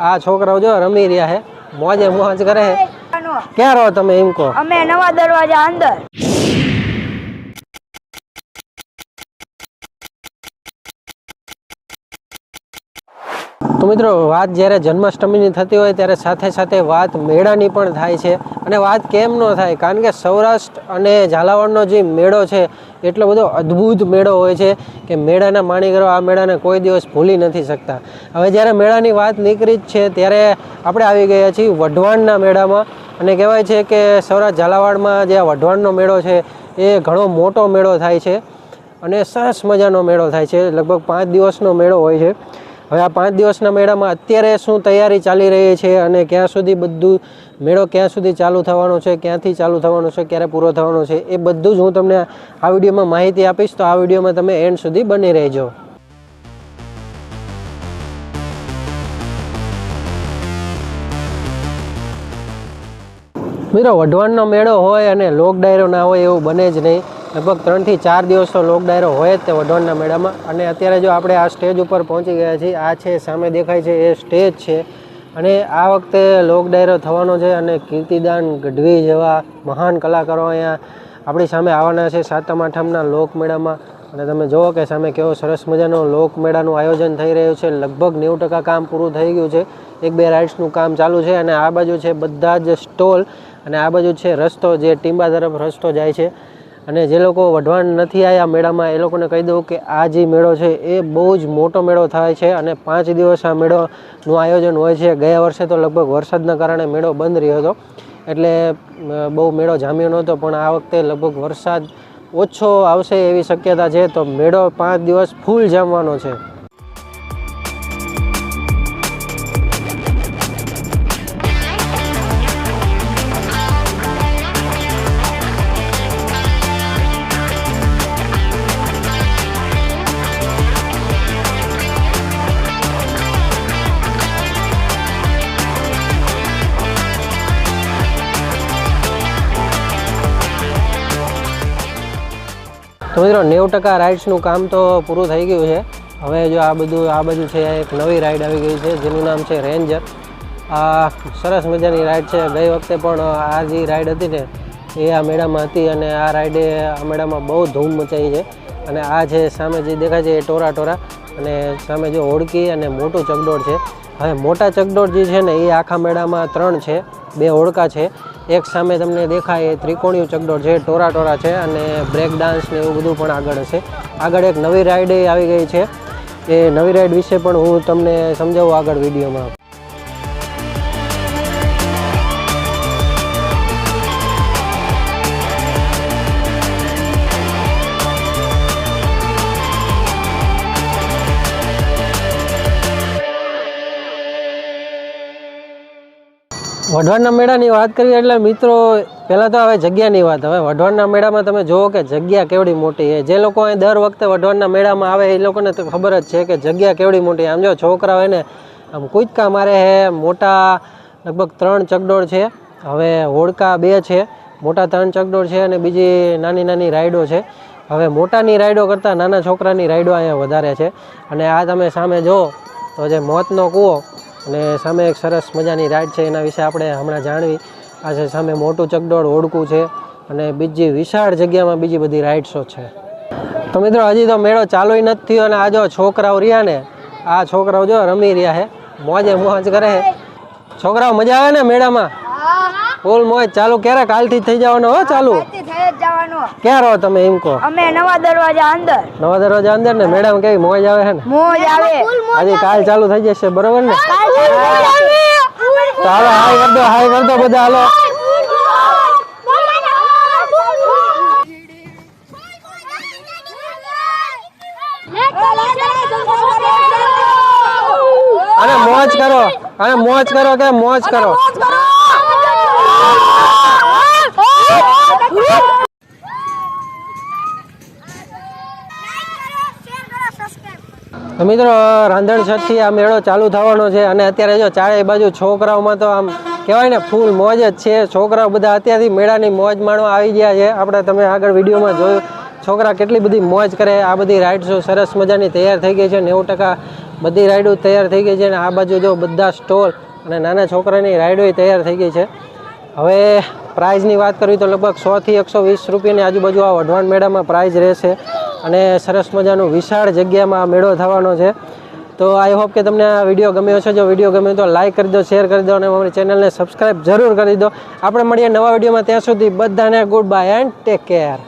આ છોકરાઓ જો રમી રહ્યા છે. મોજે મોજ કરે છે. ક્યાં રહો તમે એમ કહો? અમે નવા દરવાજા અંદર. તો મિત્રો, વાત જ્યારે જન્માષ્ટમીની થતી હોય ત્યારે સાથે સાથે વાત મેળાની પણ થાય છે. અને વાત કેમ ન થાય? કારણ કે સૌરાષ્ટ્ર અને ઝાલાવાડનો જે મેળો છે, એટલો બધો અદ્ભુત મેળો હોય છે કે મેળાના માણીગરો આ મેળાને કોઈ દિવસ ભૂલી નથી શકતા. હવે જ્યારે મેળાની વાત નીકળી જ છે, ત્યારે આપણે આવી ગયા છીએ વઢવાણના મેળામાં. અને કહેવાય છે કે સૌરાષ્ટ્ર ઝાલાવાડમાં જે વઢવાણનો મેળો છે, એ ઘણો મોટો મેળો થાય છે. અને સરસ મજાનો મેળો થાય છે. લગભગ પાંચ દિવસનો મેળો હોય છે. હવે આ પાંચ દિવસના મેળામાં અત્યારે શું તૈયારી ચાલી રહી છે અને ક્યાં સુધી બધું મેળો ક્યાં સુધી ચાલુ થવાનો છે, ક્યાંથી ચાલુ થવાનો છે, ક્યારે પૂરો થવાનો છે, એ બધું જ હું તમને આ વિડીયોમાં માહિતી આપીશ. તો આ વિડીયોમાં તમે એન્ડ સુધી બની રહેજો. મિત્રો, વઢવાણનો મેળો હોય અને લોક ડાયરો ના હોય એવું બને જ નહીં. લગભગ ત્રણથી ચાર દિવસનો લોક ડાયરો હોય જ તે વઢવાણના મેળામાં. અને અત્યારે જો આપણે આ સ્ટેજ ઉપર પહોંચી ગયા છીએ, આ છે, સામે દેખાય છે, એ સ્ટેજ છે. અને આ વખતે લોક ડાયરો થવાનો છે અને કીર્તિદાન ગઢવી જેવા મહાન કલાકારો અહીંયા આપણી સામે આવવાના છે સાતમ આઠમના લોકમેળામાં અને તમે જુઓ કે સામે કેવો સરસ મજાનો લોકમેળાનું આયોજન થઈ રહ્યું છે. લગભગ નેવું ટકા કામ પૂરું થઈ ગયું છે. એક બે રાઇડ્સનું કામ ચાલુ છે અને આ બાજુ છે બધા જ સ્ટોલ અને આ બાજુ છે રસ્તો જે ટીંબા તરફ રસ્તો જાય છે. અને જે લોકો વઢવાણ નથી આવ્યા મેળામાં, એ લોકોને કહી દઉં કે આ જે મેળો છે, એ બહુ જ મોટો મેળો થાય છે અને પાંચ દિવસ આ મેળોનું આયોજન હોય છે. ગયા વર્ષે તો લગભગ વરસાદના કારણે મેળો બંધ રહ્યો હતો. એટલે બહુ મેળો જામ્યો નહોતો, પણ આ વખતે લગભગ વરસાદ ઓછો આવશે એવી શક્યતા છે. તો મેળો પાંચ દિવસ ફૂલ જામવાનો છે. તો મિત્રો નેવું ટકા રાઇડ્સનું કામ તો પૂરું થઈ ગયું છે. હવે જો આ બધું, આ બાજુ છે, એક નવી રાઈડ આવી ગઈ છે, જેનું નામ છે રેન્જર આ સરસ મજાની રાઈડ છે. ગઈ વખતે પણ આ જે રાઈડ હતી ને, એ આ મેળામાં હતી અને આ રાઈડે આ મેળામાં બહુ ધૂમ મચાવી છે. અને આ છે સામે જે દેખાય છે એ ટોરા ટોરા, અને સામે જો હોડકી અને મોટું ચકડોળ છે. હવે મોટા ચકડોળ જે છે ને, એ આખા મેળામાં ત્રણ છે, બે હોડકા છે. એક સામે તમને દેખાય એ ત્રિકોણીય ચકડોળ છે ટોરા ટોરા છે અને બ્રેક ડાન્સ ને એવું બધું પણ આગળ હશે. આગળ એક નવી રાઈડ આવી ગઈ છે. એ નવી રાઈડ વિશે પણ હું તમને સમજાવું આગળ વિડીયોમાં. વઢવાણના મેળાની વાત કરીએ એટલે મિત્રો, પહેલાં તો હવે જગ્યાની વાત. હવે વઢવાણના મેળામાં તમે જુઓ કે જગ્યા કેવડી મોટી છે. જે લોકો અહીં દર વખતે વઢવાણના મેળામાં આવે, એ લોકોને તો ખબર જ છે કે જગ્યા કેવડી મોટી આમ જો છોકરા હોય ને આમ કૂદકા મારે છે, મોટા લગભગ ત્રણ ચકડોળ છે. હવે હોડકા બે છે, મોટા ત્રણ ચકડોળ છે અને બીજી નાની નાની રાઈડો છે. હવે મોટાની રાઈડો કરતાં નાના છોકરાની રાઈડો અહીંયા વધારે છે. અને આ તમે સામે જુઓ તો જે મોતનો કૂવો અને સામે એક સરસ મજાની રાઈડ છે એના વિશે આપણે હમણાં જાણવી. આ છે સામે મોટું ચકડોળ ઓડકું છે અને બીજી વિશાળ જગ્યામાં બીજી બધી રાઇડ્સો છે. તો મિત્રો હજી તો મેળો ચાલુ નથી થયો અને આ જો છોકરાઓ રહ્યા ને આ છોકરાઓ જો રમી રહ્યા છે મોજે મોજ કરે છે છોકરાઓ મજા આવે ને મેળામાં? ફૂલ મોજ. ચાલુ ક્યારે કાલથી થઈ જવાનો હો ચાલુ આજથી થઈ જ જવાનું ક્યાં રહો તમે એમ કહો? અમે નવા દરવાજા અંદર. નવા દરવાજા અંદર ને? મેડમ કેવી મોજ આવે છે ને? મોજ આવે. હજી કાલ ચાલુ થઈ જશે બરોબર ને? ચાલો હાય કર દો હાય કર દો બધા હાલો. અને મોજ કરો અને મોજ કરો કે મોજ કરો. મિત્રો રાંધણછટથી આ મેળો ચાલુ થવાનો છે અને અત્યારે જો ચારે બાજુ છોકરાઓમાં તો આમ કહેવાય ને, ફૂલ મોજ જ છે. છોકરાઓ બધા અત્યારથી મેળાની મોજ માણવા આવી ગયા છે. આપણે તમે આગળ વિડીયોમાં જોયું, છોકરા કેટલી બધી મોજ કરે. આ બધી રાઇડ્સો સરસ મજાની તૈયાર થઈ ગઈ છે. નેવું ટકા બધી રાઇડો તૈયાર થઈ ગઈ છે અને આ બાજુ જો બધા સ્ટોલ અને નાના છોકરાની રાઇડોય તૈયાર થઈ ગઈ છે. હવે પ્રાઇઝની વાત કરવી તો લગભગ સોથી એકસો વીસ રૂપિયાની આજુબાજુ આ વઢવાણ મેળામાં પ્રાઇઝ રહેશે. અને સરસ મજાનું વિશાળ જગ્યામાં મેળો થવાનો છે. તો આઈ હોપ કે તમને આ વીડિયો ગમ્યો છે જો વીડિયો ગમ્યો તો લાઈક કરી દો શેર કરી દો અને અમારી ચેનલને સબસ્ક્રાઈબ જરૂર કરી દો. આપણે મળીએ નવા વિડીયોમાં ત્યાં સુધી બધાને good bye and take care